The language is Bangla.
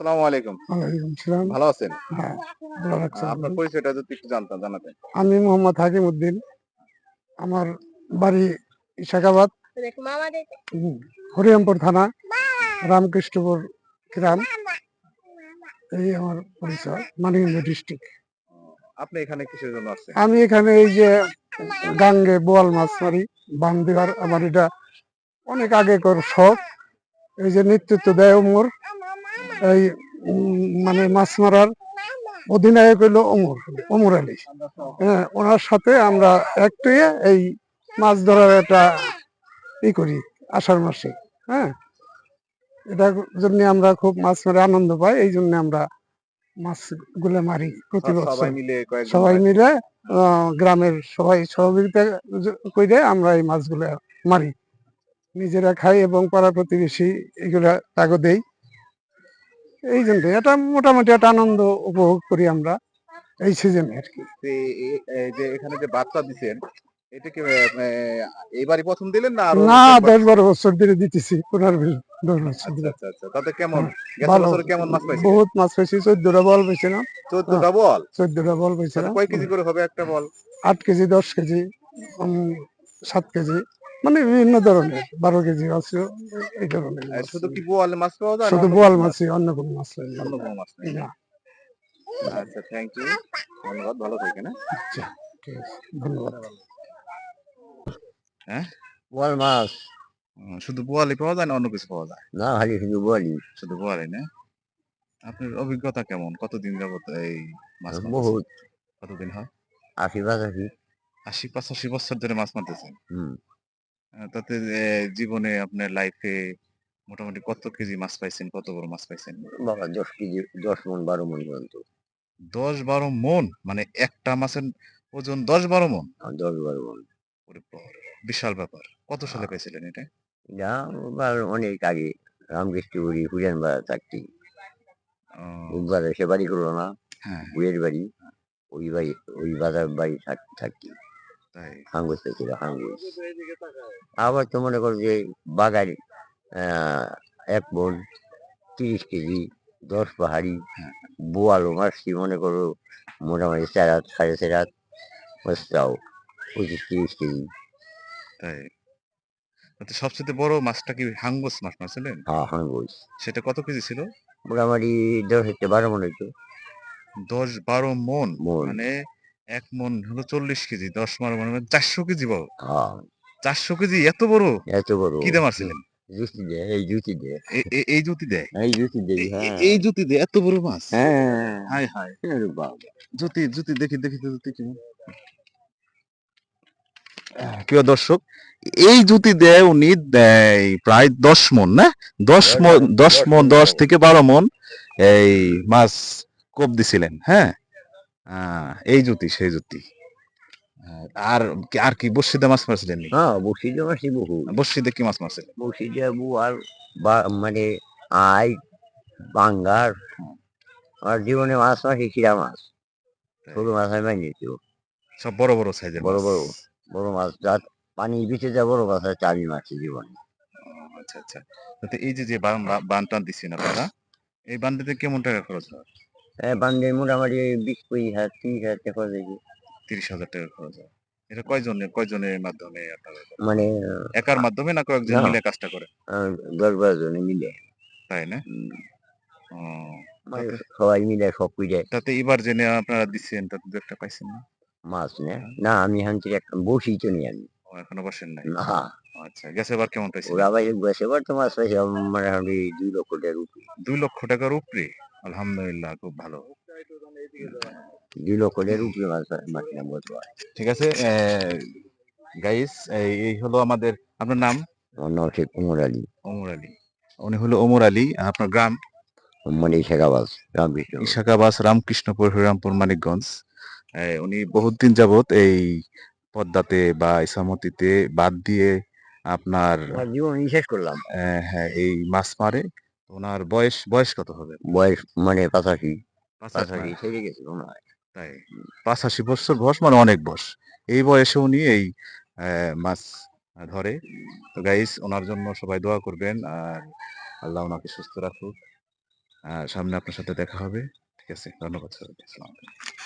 আসসালামু আলাইকুম। ভালো আছেন? হ্যাঁ আপনার পরিচয়টা যদি একটু জানতাম জানাতেন। আমি মোহাম্মদ হাকিম উদ্দিন আমার বাড়ি ইশাকাবাদ হরিরামপুর থানা রামকৃষ্ণপুর গ্রাম। এই আমার পরিচয় মানিকগঞ্জ ডিস্ট্রিক্ট। আপনি এখানে কিসের জন্য আসছেন? আমি এখানে এই যে গাঙ্গে বোয়াল মাছ মারি বান দেওয়ার আমার এটা অনেক আগে কর শখ। এই যে নেতৃত্ব দেয় ওমর। এই মানে মাছ মারার অধিনায়ক হইল ওমর ওমর আলী। হ্যাঁ ওনার সাথে আমরা একটু এই মাছ ধরার একটা ই করি আষাঢ় মাসে। হ্যাঁ এটার জন্য আমরা খুব মাছ মারে আনন্দ পাই এই জন্য আমরা মাছগুলো মারি প্রতি বছর। সবাই মিলে সবাই মিলে গ্রামের সবাই সহযোগিতা করে আমরা এই মাছগুলো মারি। নিজেরা খাই এবং পাড়া প্রতিবেশী এগুলা তাগো দেই। এই জন্য এটা মোটামুটি একটা আনন্দ উপভোগ করি আমরা এই সিজনে আর কি। যে এখানে যে বাচ্চা দিছেন এটা কি আহ, এইবারই প্রথম দিলেন না না দশ বারো বছর ধরে দিতেছি পনেরো দশ বছর ধরে। আচ্ছা আচ্ছা তাতে কেমন? বছর কেমন মাছ পাইছেন? বহুত মাছ পাইছি চোদ্দটা বল পাইছিলাম। চোদ্দটা বল? চোদ্দটা বল পাইছিলাম। কয় কেজি করে হবে একটা বল? আট কেজি দশ কেজি সাত কেজি। মানে বিভিন্ন ধরনের বারো কেজি আছে এই ধরনের শুধু কি বোয়াল মাছ পাওয়া যায় শুধু অন্য বোয়াল কোনো মাছই অন্য কোনো মাছ অন্য কোনো মাছ নেই। না। আচ্ছা থ্যাংক ইউ ধন্যবাদ ভালো থাকেন হ্যাঁ? আচ্ছা ঠিক আছে ধন্যবাদ। হ্যাঁ? বোয়াল মাছ। শুধু বোয়ালই পাওয়া যায় না অন্য কিছু পাওয়া যায়? না খালি শুধু বলি শুধু বোয়ালই না? আপনার অভিজ্ঞতা কেমন? কতদিন যাবত এই মাছ? বহুত। কতদিন হয়? আশি পাঁচাশি। আশি পঁচাশি বছর ধরে মাছ মারতেছেন? হুম। তাতে জীবনে আপনার লাইফে মোটামুটি কত কেজি মাছ পাইছেন? কত বড় মাছ পাইছেন? বাবা দশ কেজি দশ মন বারো মন পর্যন্ত। দশ বারো মন? মানে একটা মাছের ওজন দশ বারো মন? দশ বারো মন। বিশাল ব্যাপার। কত সালে পেয়েছিলেন এটা? অনেক আগে রামকৃষ্ণপুরি হুজেন আহ, বুধবার এসে বাড়ি করল না হ্যাঁ বুয়ের বাড়ি। ওই বাড়ি ওই বাজার বাড়ি থাক- হাঙ্গুস ছিল হাঙ্গুস আবার তো মনে করো যে আহ, এক মন তিরিশ কেজি দশ পাহাড়ি। বোয়ালো মাছটি মনে করো মোটামুটি চার হাত সাড়ে চার হাত মাছটাও পঁচিশ তিরিশ কেজি তাই সবচেয়ে বড় মাছটা কি হাঙ্গস মাছ মারছিলেন হ্যাঁ হাঙ্গুস সেটা কত কেজি ছিল মোটামুটি দশ হচ্ছে বারো মন হইতো দশ বারো মন মানে এক মন হলো চল্লিশ কেজি দশ বারো মন চারশো কেজি বড় হ্যাঁ। চারশো কেজি এত বড়? এত বড়। কি দিয়ে মারছিলেন? জুতি দে এই জুতি দে এ- এ- এই জুতি দেয়? এই জুতি দে এ- এ- এই জুতি দেয় এত বড় মাছ? হ্যাঁ। হাই হাই জুতি জুতি দেখি দেখি জুতি প্রিয় দর্শক এই জুতি দেয় উনি দেয় প্রায় দশ মন না? দশ মন দশ মন। দশ থেকে বারো মন এই মাছ কোপ দিছিলেন হ্যাঁ? এই জুতি সেই জুতি আর কি- আর কি বসিদা মাছ মারছিলেন নি? হ্যাঁ বসিতে মাসি বহু। বসিদে কি মাছ মারছিলেন? আর বা মানে আই বাঙ্গার আর জীবনে মাছ মাসি খিরা মাছ। ছোট মাছ আমি তো সব বড় বড় সাইজের বড় মাছ। বড় বড় মাছ যা পানি বিচে যা বড় মাছ আছে আমি মাছি জীবনে। আচ্ছা আচ্ছা। এই যে যে বান টান দিচ্ছেন আপনারা এই বানটিতে কেমন টাকা খরচ হ্যাঁ? বান্ধে মোটামুটি বিশ পঁচিশ হাজার তিরিশ হাজার টাকা দেখি তিরিশ হাজার টাকা খরচ হয়। এটা কয়জনের কয়জনের মাধ্যমে আপনারা মানে একার মাধ্যমে না কয়েকজন মিলে কাজটা করে দশ বারো জনে মিলে। তাই না? মানে সবাই মিলে সব কুইটে তাতে এবার জেনে আপনারা দিচ্ছেন তাতে দু একটা পাইছেন না? মাছ নে। না আমি হানছি একটা বসি তো নি আমি এখনও বসেন নাই? না। আচ্ছা গেছে এবার কেমন পাইছেন? ওরা আবার বসে বার তো মাছ পাইছে মোটামুটি দুই লক্ষ টাকার উপরে। দুই লক্ষ টাকার উপরে? আলহামদুলিল্লাহ খুব ভালো। দুই উপরে ঠিক আছে গাইস এই হলো আমাদের আপনার নাম? আমার শেখ কুমর আলী। ওমর আলী। উনি হলো ওমর আলী আপনার গ্রাম? মানে শেখাবাস রামকৃষ্ণ। ইশাকাবাস রামকৃষ্ণপুর হরিরামপুর মানিকগঞ্জ। উনি বহুত দিন যাবত এই পদ্মাতে বা ইসামতিতে বাদ দিয়ে আপনার জীবন শেষ করলাম। আহ, হ্যাঁ এই মাছ মারে। ওনার বয়স বয়স কত হবে? বয়স মানে পাঁচাশি। পাঁচাশি থেকে গেছে মনে হয় তাই পাঁচাশি বছর বয়স মানে অনেক বয়স। এই বয়সে উনি এই মাছ ধরে। তো গাইস ওনার জন্য সবাই দোয়া করবেন আর আল্লাহ ওনাকে সুস্থ রাখুক। আর সামনে আপনার সাথে দেখা হবে। ঠিক আছে ধন্যবাদ স্যার আসসালামু আলাইকুম।